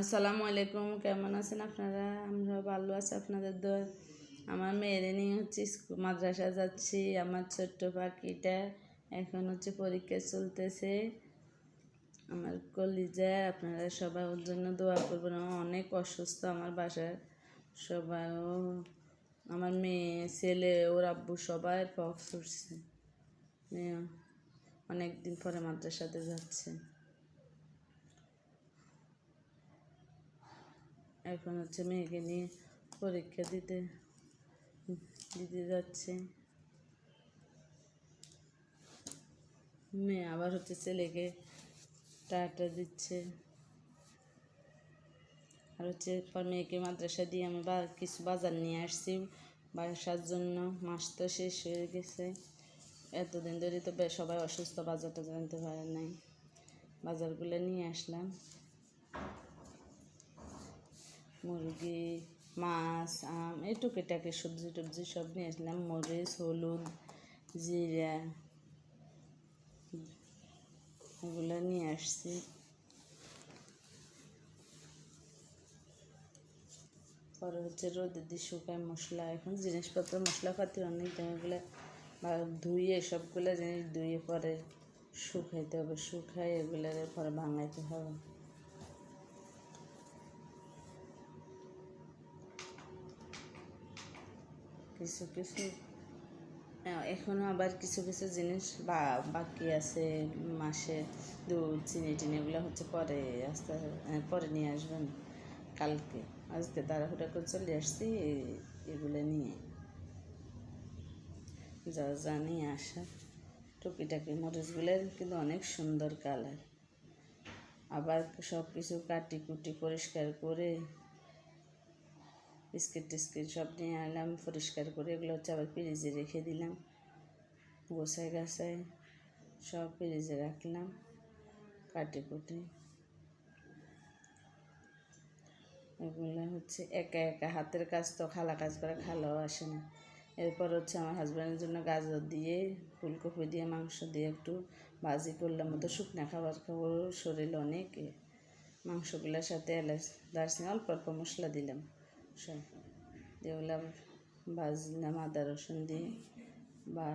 আসসালামু আলাইকুম, কেমন আছেন আপনারা? আমরা ভালো আছি, আপনাদের দোয়া। আমার মেয়েরে নিয়ে হচ্ছে মাদ্রাসা যাচ্ছি, আমার ছোট্ট পাখিটা এখন হচ্ছে পরীক্ষা চলতেছে। আমার কলিজা, আপনারা সবাই ওর জন্য দোয়া করবেন। অনেক অসুস্থ, আমার বাসার সবাই ও আমার মেয়ে, ছেলে, ওর আব্বু সবাই পক্স উঠছে অনেক দিন পরে মাদ্রাসাতে যাচ্ছে। এখন হচ্ছে মেয়েকে নিয়ে পরীক্ষা দিতে দিতে যাচ্ছে। মেয়ে আবার হচ্ছে ছেলেকে টাটা দিচ্ছে। আর হচ্ছে মেয়েকে মাদ্রাসা দিয়ে আমি বা, কিছু বাজার নিয়ে আসছি বাসার জন্য। মাস তো শেষ হয়ে গেছে। এতদিন ধরে তো সবাই অসুস্থ বাজারটা জানতে পারে নাই। বাজারগুলো নিয়ে আসলাম। মুরগি, মাছ, আম এই টুকিটাকি সবজি টবজি সব নিয়ে আসলাম। মরিচ, হলুদ, জিরা, এগুলো নিয়ে আসছি। পরে হচ্ছে রোদে দিয়ে শুকায় মশলা। এখন জিনিসপত্র মশলাপাতি অনেক এগুলো বা ধুয়ে সবগুলো জিনিস ধুয়ে পরে শুকাইতে হবে। শুকাই এগুলো পরে ভাঙাইতে হবে। কিছু কিছু এখনও আবার কিছু কিছু জিনিস বা, বাকি আছে মাসে দুধ চিনি টিনি এগুলো হচ্ছে পরে আস্তে পরে নিয়ে আসবেন কালকে। আজকে তাড়াহুড়া করে চলে আসছি, এগুলো নিয়ে। যা যা নিয়ে আসা। টুকিটাকি মরিচগুলোর কিন্তু অনেক সুন্দর কালার। আবার সব কিছু কাটি কুটি পরিষ্কার করে বিস্কিট টিস্কিট সব নিয়ে আনলাম, পরিষ্কার করে এগুলো হচ্ছে আবার ফ্রিজে রেখে দিলাম। গোছায় গাছায় সব ফ্রিজে রাখলাম, কাটি কুটি। এগুলো হচ্ছে একা একা, হাতের কাজ তো খালা কাজ করে, খালাও আসে না। এরপর হচ্ছে আমার হাজব্যান্ডের জন্য গাজর দিয়ে, ফুলকপি দিয়ে, মাংস দিয়ে একটু ভাজি করলাম। মতো শুকনা খাবার খাব, শরীর অনেক। মাংসগুলোর সাথে এলাচ, দারচিনি, অল্প অল্প মশলা দিলাম। সব ওগুলো ভাজলাম আদা রসুন দিয়ে বা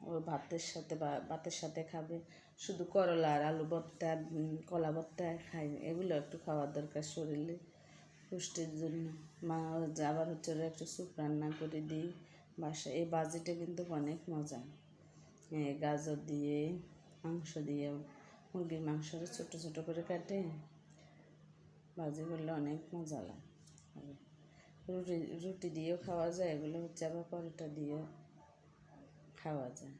ও ভাতের সাথে ভাতের সাথে খাবে। শুধু করলা আর আলু ভর্তা কলা ভর্তা খাই, এগুলো একটু খাওয়ার দরকার শরীরে পুষ্টির জন্য। মা আবার হচ্ছে ওরা একটু স্যুপ রান্না করে দিই বাসা এই বাজিটা কিন্তু অনেক মজা। গাজর দিয়ে, মাংস দিয়ে, মুরগির মাংসটা ছোটো ছোটো করে কাটে। বাজি করলে অনেক মজা লাগে। রুটি রুটি দিয়েও খাওয়া যায়, এগুলো হচ্ছে আবার পরোটা দিয়েও খাওয়া যায়।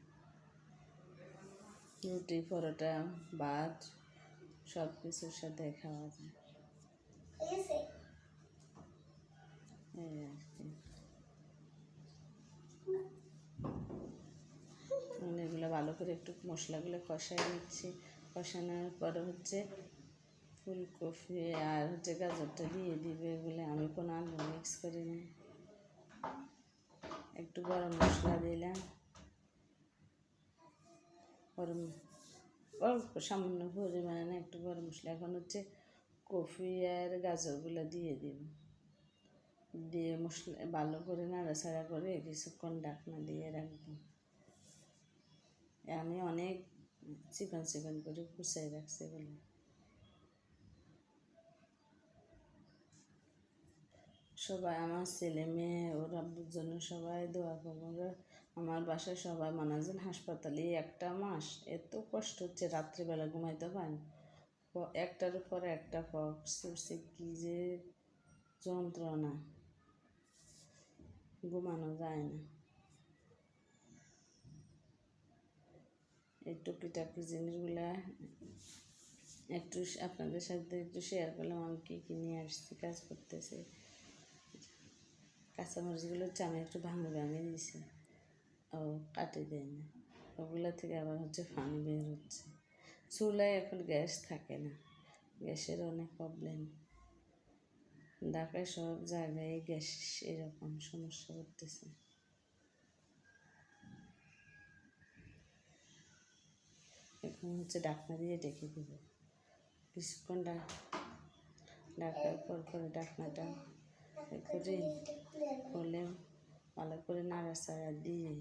রুটি, পরোটা, ভাত সব কিছুর সাথে খাওয়া যায়। এই আর কি। এগুলো ভালো করে একটু মশলাগুলো কষাই নিচ্ছি। কষানোর পরে হচ্ছে ফুলকপি আর হচ্ছে গাজরটা দিয়ে দিবে বলে আমি কোনো আলু মিক্স করি না একটু গরম মশলা দিলাম। গরম, অল্প সামান্য পরিমাণে না, একটু গরম মশলা এখন হচ্ছে কফি আর গাজরগুলো দিয়ে দিব। দিয়ে মশলা, ভালো করে নাড়াচাড়া করে কিছুক্ষণ ডাকনা দিয়ে রাখব। আমি অনেক চিকন চিকন করে কুচাই রাখছি এগুলো। সবাই আমার ছেলে মেয়ে, ওর আব্বুর জন্য সবাই দোয়া করব আমার বাসায় সবাই মানা মানাজন হাসপাতালে একটা মাস। এত কষ্ট হচ্ছে, রাত্রিবেলা ঘুমাইতে পারেন একটার পর একটা পক্স উঠছে কী যে যন্ত্রণা। ঘুমানো যায় না। এই টুকিটাকি জিনিসগুলা একটু আপনাদের সাথে একটু শেয়ার করলাম, আমি কী কী নিয়ে আসছি, কাজ করতেছে। কাঁচামরিচগুলো আমি একটু ভাঙে ভাঙে দিয়েছি ও কাটে দেয় না। ওগুলো থেকে আবার হচ্ছে ফানি বের হচ্ছে। চুলায় এখন গ্যাস থাকে না। গ্যাসের অনেক প্রবলেম ঢাকায় সব জায়গায় গ্যাস এরকম সমস্যা করতেছে। এখন হচ্ছে ডাকনা দিয়ে ডেকে দেবো। কিছুক্ষণ ডাক ডাকার পর পরে ডাকনাটা করে হলে ভালো করে নাড়াচাড়া দিয়ে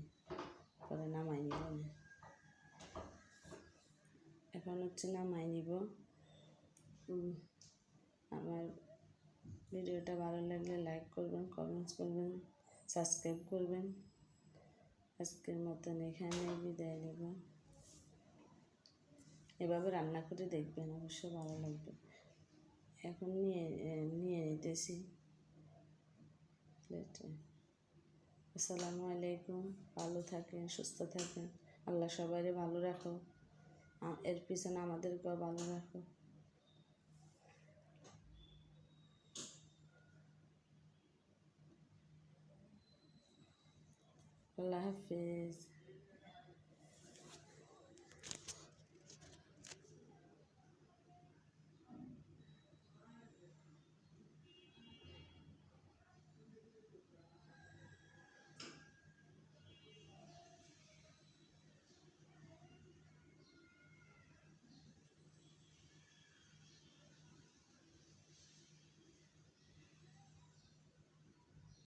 পরে নামাই নিব এখন হচ্ছে নামাই নিব আমার ভিডিওটা ভালো লাগলে লাইক করবেন কমেন্টস করবেন সাবস্ক্রাইব করবেন আজকের মতন এখানে বিদায় নেব এভাবে রান্না করে দেখবেন অবশ্য ভালো লাগবে এখন নিয়ে নিয়ে নিতেছি প্লেটে আসসালামু আলাইকুম। ভালো থাকেন, সুস্থ থাকেন। আল্লাহ সবাইকে ভালো রাখো। এর পিছনে আমাদেরকেও ভালো রাখো। আল্লাহ হাফিজ।